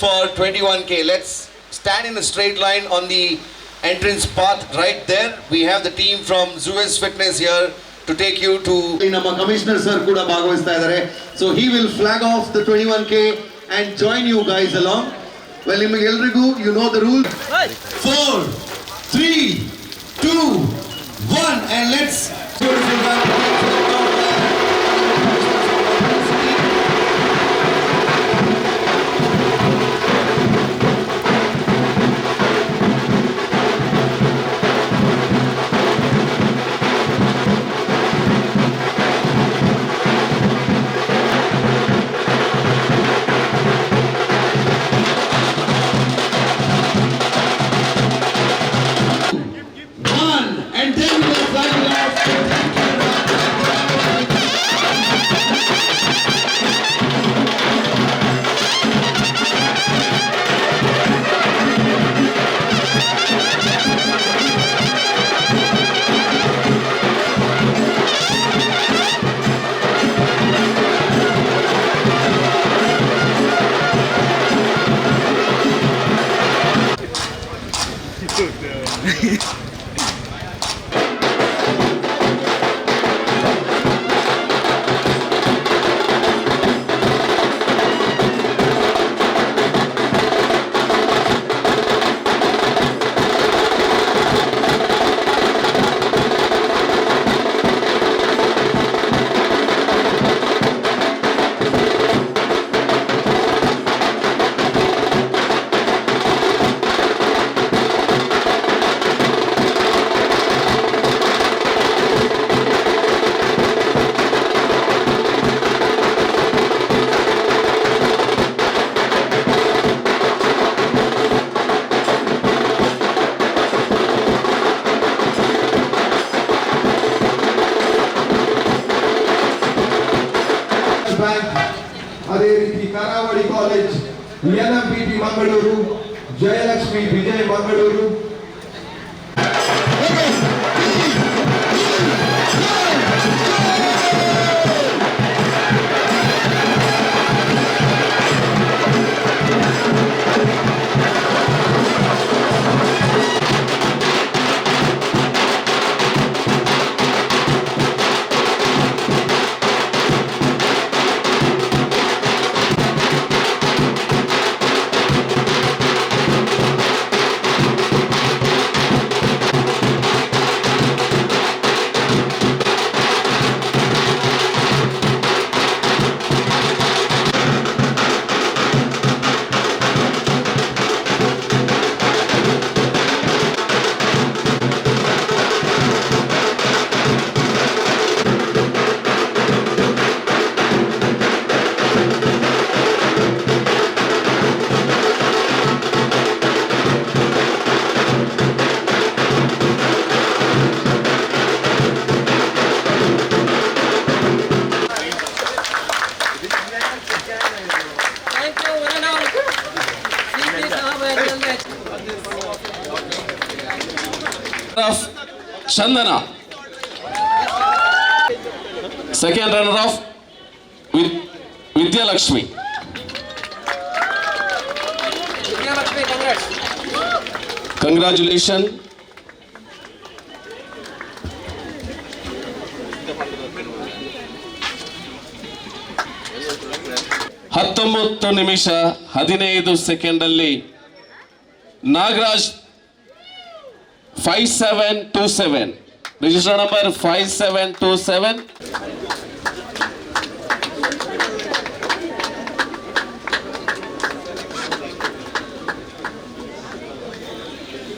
for 21K. Let's stand in a straight line on the entrance path right there. We have the team from Zuez Fitness here to take you to ಇಲ್ಲಿ ನಮ್ಮ commissioner sir ಕೂಡ ಭಾಗವಹಿಸ್ತಾ ಇದ್ದಾರೆ so he will flag off the twenty one K and join you guys along well ನಿಮಗೆ ಎಲ್ರಿಗೂ you know the rule four three two one and let's One, bank ಅದೇ ರೀತಿ ಕರಾವಳಿ college NMPT Mangaluru Jayalakshmi Vijay Mangaluru of Chandana second runner up Vidyalakshmi congratulation ಹತ್ತೊಂಬತ್ತು ನಿಮಿಷ ಹದಿನೈದು ಸೆಕೆಂಡಲ್ಲಿ Nagaraj five seven two seven register number five seven two seven